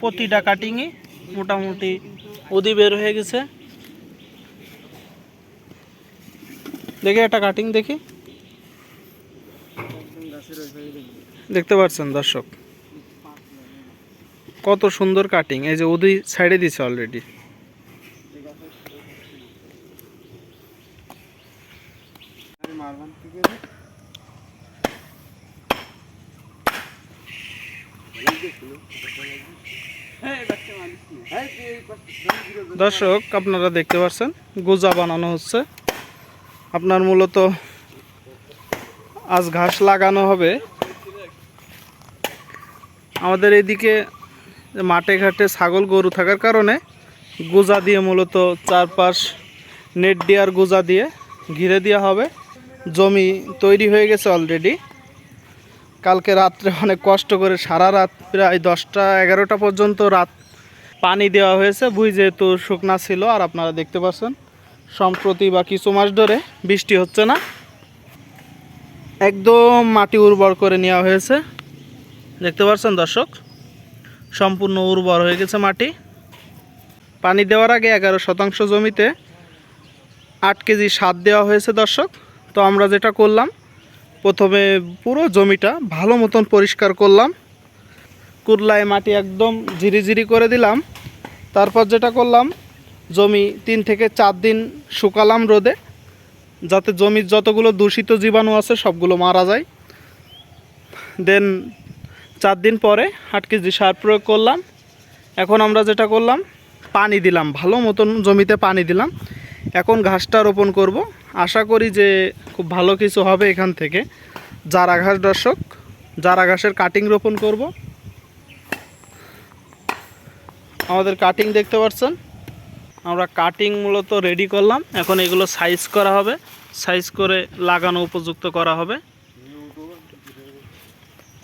প্রতিটা কাটিংই মোটামুটি উদি বের হয়ে গেছে। দেখি একটা কাটিং দেখি। দেখতে পাচ্ছেন দর্শক। কত সুন্দর কাটিং এই যে উদি সাইডে দিছে অলরেডি দর্শক, আপনারা দেখতে পাচ্ছেন গোজা বানানো হচ্ছে। আপনার মূলত আজ ঘাস লাগানো হবে। আমাদের এদিকে মাঠে ঘাটে ছাগল, গরু থাকার কারণে গোজা দিয়ে মূলত চারপাশ নেট দেওয়ার গোজা দিয়ে ঘিরে দেওয়া হবে। জমি তৈরি হয়ে গেছে অলরেডি কালকে রাত্রে অনেক কষ্ট করে সারা রাত, প্রায় দশটা, এগারোটা পর্যন্ত রাত পানি দেওয়া হয়েছে বুঝ যেহেতু শুকনা ছিল, আর আপনারা দেখতে পাচ্ছেন, সম্প্রতি বা কিছু মাস ধরে বৃষ্টি হচ্ছে না। একদম মাটি উর্বর করে নেওয়া হয়েছে। দেখতে পাচ্ছেন দর্শক, সম্পূর্ণ উর্বর হয়ে গেছে মাটি। পানি দেওয়ার আগে এগারো শতাংশ জমিতে আট কেজি সার দেওয়া হয়েছে দর্শক। তো আমরা যেটা করলাম, প্রথমে পুরো জমিটা ভালো মতন পরিষ্কার করলাম। কুরলায় মাটি একদম ঝিরিঝিরি করে দিলাম। তারপর যেটা করলাম, জমি তিন থেকে চার দিন শুকালাম রোদে, যাতে জমির যতগুলো দূষিত জীবাণু আছে সবগুলো মারা যায়। দেন চার দিন পরে আট কেজি সার প্রয়োগ করলাম। এখন আমরা যেটা করলাম, পানি দিলাম, ভালো মতন জমিতে পানি দিলাম। এখন ঘাসটা রোপণ করব। আশা করি যে খুব ভালো কিছু হবে এখান থেকে। জারা ঘাস দর্শক জারা ঘাসের কাটিং রোপণ করব আমাদের কাটিং দেখতে পাচ্ছেন আমরা কাটিং মূলত রেডি করলাম। এখন এগুলো সাইজ করা হবে। সাইজ করে লাগানো উপযুক্ত করা হবে।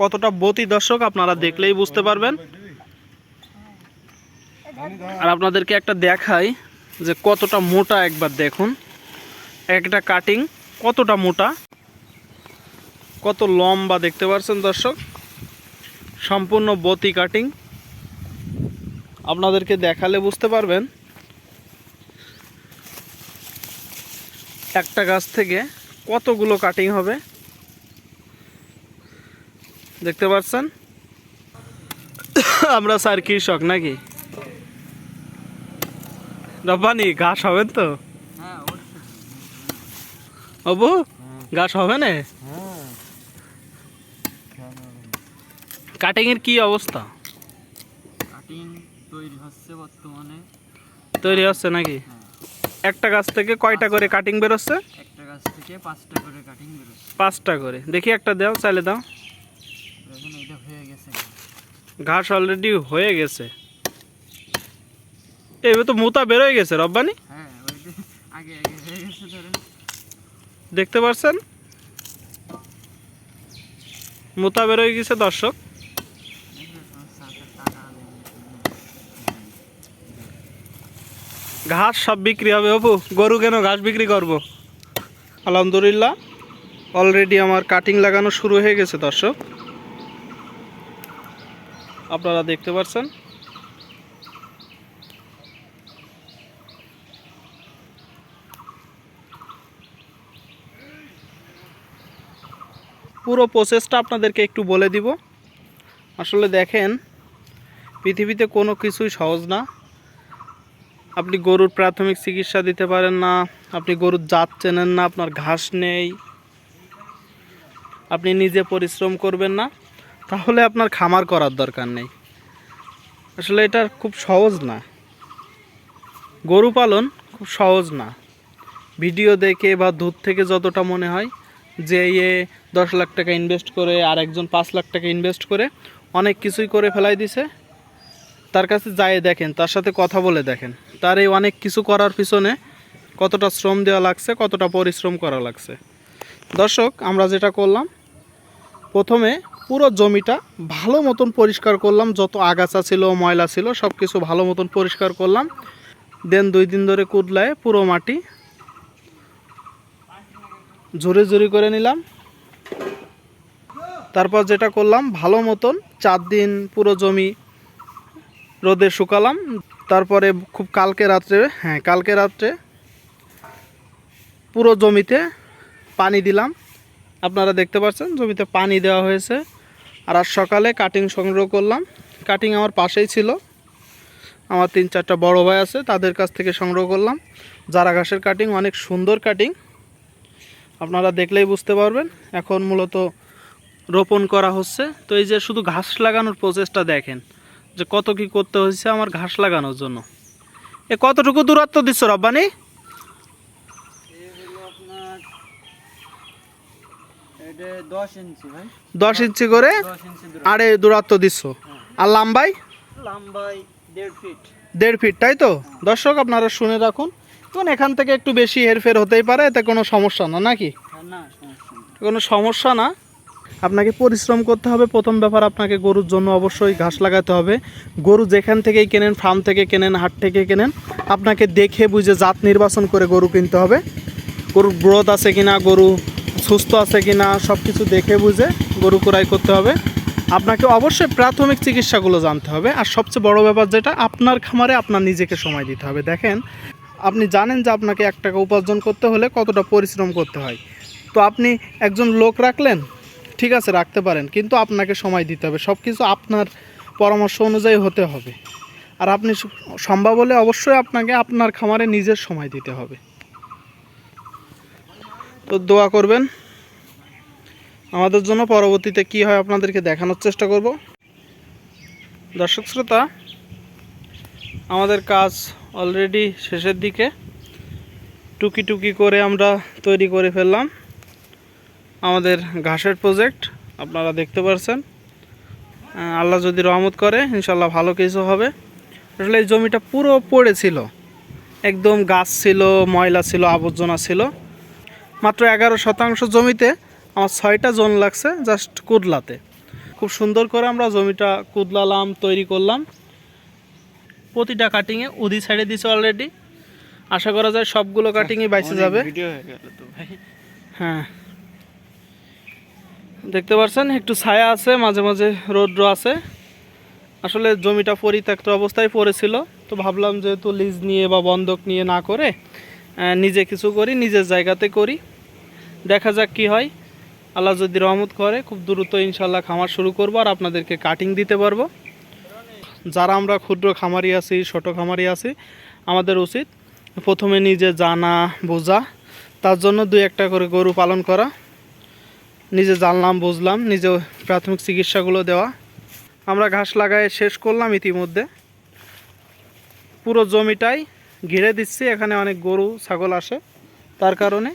কতটা বতি দর্শক আপনারা দেখলেই বুঝতে পারবেন। আর আপনাদেরকে একটা দেখাই যে কতটা মোটা একবার দেখুন। একটা কাটিং কতটা মোটা? কত লম্বা দেখতে পাচ্ছেন দর্শক? সম্পূর্ণ বতি কাটিং আপনাদেরকে দেখালে বুঝতে পারবেন। একটা গাছ থেকে কতগুলো কাটিং হবে? দেখতে পাচ্ছেন? আমরা স্যার কৃষক নাকি? রব্বানি ঘাস হবেন তো? অবু ঘাস হবে না? কাটিং এর কি অবস্থা? তৈরি হচ্ছে বর্তমানে। তৈরি হচ্ছে নাকি? একটা গাছ থেকে কয়টা করে কাটিং বেরোচ্ছে? একটা গাছ থেকে পাঁচটা করে কাটিং বেরোচ্ছে। পাঁচটা করে। দেখি একটা দাও চাইলে দাও। এখন এটা হয়ে গেছে। ঘাস অলরেডি হয়ে গেছে। এবার তো মুতা বেরোয় গেছে রব্বানি। হ্যাঁ আগে আগে হয়ে গেছে ধরেন। দেখতে পাচ্ছেন মুতা বেরোয় গেছে দর্শক টাকা ঘাস সব বিক্রি হবে, অপু। গরু কেন ঘাস বিক্রি করব? আলহামদুলিল্লাহ অলরেডি আমার কাটিং লাগানো শুরু হয়ে গেছে, দর্শক। আপনারা দেখতে পাচ্ছেন পুরো প্রসেসটা আপনাদেরকে একটু বলে দিব। আসলে দেখেন, পৃথিবীতে কোনো কিছুই সহজ না। আপনি গরুর প্রাথমিক চিকিৎসা দিতে পারেন না, আপনি গরুর জাত চেনেন না, আপনার ঘাস নেই, আপনি নিজে পরিশ্রম করবেন না, তাহলে আপনার খামার করার দরকার নেই। আসলে এটা খুব সহজ না। গরু পালন খুব সহজ না। ভিডিও দেখে বা দুধ থেকে যতটা মনে হয়, যে এ দশ লাখ টাকা ইনভেস্ট করে আর একজন পাঁচ লাখ টাকা ইনভেস্ট করে, অনেক কিছুই করে ফেলাই দিছে। তার কাছে যায় দেখেন, তার সাথে কথা বলে দেখেন। তার এই অনেক কিছু করার পিছনে কতটা শ্রম দেওয়া লাগছে, কতটা পরিশ্রম করা লাগছে। দর্শক, আমরা যেটা করলাম, প্রথমে পুরো জমিটা ভালো মতন পরিষ্কার করলাম, যত আগাছা ছিল, ময়লা ছিল সব কিছু ভালো মতন পরিষ্কার করলাম। দেন দুই দিন ধরে কুদলায় পুরো মাটি ঝুড়ি ঝুড়ি করে নিলাম। তারপর যেটা করলাম, ভালো মতন চার দিন পুরো জমি রোদে শুকালাম। তারপরে খুব কালকে রাত্রে হ্যাঁ কালকে রাত্রে পুরো জমিতে পানি দিলাম। আপনারা দেখতে পাচ্ছেন, জমিতে পানি দেওয়া হয়েছে। আর আজ সকালে কাটিং সংগ্রহ করলাম। কাটিং আমার পাশেই ছিল। আমার তিন চারটা বড় ভাই আছে, তাদের কাছ থেকে সংগ্রহ করলাম। জারা ঘাসের কাটিং অনেক সুন্দর কাটিং আপনারা দেখলেই বুঝতে পারবেন। এখন মূলত রোপণ করা হচ্ছে। তো এই যে শুধু ঘাস লাগানোর প্রসেসটা দেখেন। যে কত কি করতে হয়েছে আমার ঘাস লাগানোর জন্য। এ কতটুকু দূরত্ব দিচ্ছ রব্বানি? দশ ইঞ্চি করে? আড়ে দূরত্ব দিচ্ছ আর লাম্বাই? লম্বাই দেড় ফিট। দেড় ফিট তাই তো? দর্শক আপনারা শুনে রাখুন। তখন এখান থেকে একটু বেশি হেরফের হতেই পারে এতে কোনো সমস্যা না নাকি? না। কোনো সমস্যা না? আপনাকে পরিশ্রম করতে হবে। প্রথম ব্যাপার আপনাকে গরুর জন্য অবশ্যই ঘাস লাগাতে হবে। গরু যেখান থেকেই কেনেন ফার্ম থেকে কেনেন, হাট থেকে কেনেন, আপনাকে দেখে বুঝে জাত নির্বাচন করে গরু কিনতে হবে। গরুর গ্রোথ আছে কিনা, গরু সুস্থ আছে কিনা সব কিছু দেখে বুঝে গরু ক্রয় করতে হবে। আপনাকে অবশ্যই প্রাথমিক চিকিৎসাগুলো জানতে হবে। আর সবচেয়ে বড় ব্যাপার যেটা, আপনার খামারে আপনার নিজেকে সময় দিতে হবে। দেখেন, আপনি জানেন যে আপনাকে এক টাকা উপার্জন করতে হলে কতটা পরিশ্রম করতে হয়। তো আপনি একজন লোক রাখলেন ঠিক আছে, রাখতে পারেন, কিন্তু আপনাকে সময় দিতে হবে। সব কিছু আপনার পরামর্শ অনুযায়ী হতে হবে। আর আপনি সম্ভব হলে অবশ্যই আপনাকে আপনার খামারে নিজের সময় দিতে হবে। তো দোয়া করবেন। আমাদের জন্য পরবর্তীতে কি হয় আপনাদেরকে দেখানোর চেষ্টা করব। দর্শক শ্রোতা, আমাদের কাজ অলরেডি শেষের দিকে। টুকি টুকি করে আমরা তৈরি করে ফেললাম। আমাদের ঘাসের প্রজেক্ট আপনারা দেখতে পারছেন। আল্লাহ যদি রহমত করে ইনশাল্লাহ ভালো কিছু হবে। আসলে এই জমিটা পুরো পড়েছিল একদম গাছ ছিল ময়লা ছিল আবর্জনা ছিল। মাত্র এগারো শতাংশ জমিতে আমার ছয়টা জোন লাগছে জাস্ট কুদলাতে। খুব সুন্দর করে আমরা জমিটা কুদলালাম তৈরি করলাম। প্রতিটা কাটিংয়ে উদি ছেড়ে দিছে অলরেডি আশা করা যায় সবগুলো কাটিংই বাইসে যাবে। হ্যাঁ। দেখতে পাচ্ছেন একটু ছায়া আছে, মাঝে মাঝে রৌদ্র আছে। আসলে জমিটা পরিত্যক্ত অবস্থায় পড়েছিল, তো ভাবলাম যেহেতু লিজ নিয়ে বা বন্ধক নিয়ে না করে নিজে কিছু করি, নিজের জায়গাতে করি। দেখা যাক কি হয়। আল্লাহ যদি রহমত করে, খুব দ্রুত ইনশাল্লাহ খামার শুরু করব আর আপনাদেরকে কাটিং দিতে পারব। যারা আমরা ক্ষুদ্র খামারি আছি, ছোট খামারি আছি, আমাদের উচিত প্রথমে নিজে জানা, বোঝা, তার জন্য দুই একটা করে গরু পালন করা। নিজে জানলাম, বুঝলাম, নিজে প্রাথমিক চিকিৎসাগুলো দেওয়া। আমরা ঘাস লাগায় শেষ করলাম ইতিমধ্যে। পুরো জমিটাই ঘিরে দিচ্ছি, এখানে অনেক গরু, ছাগল আসে। তার কারণে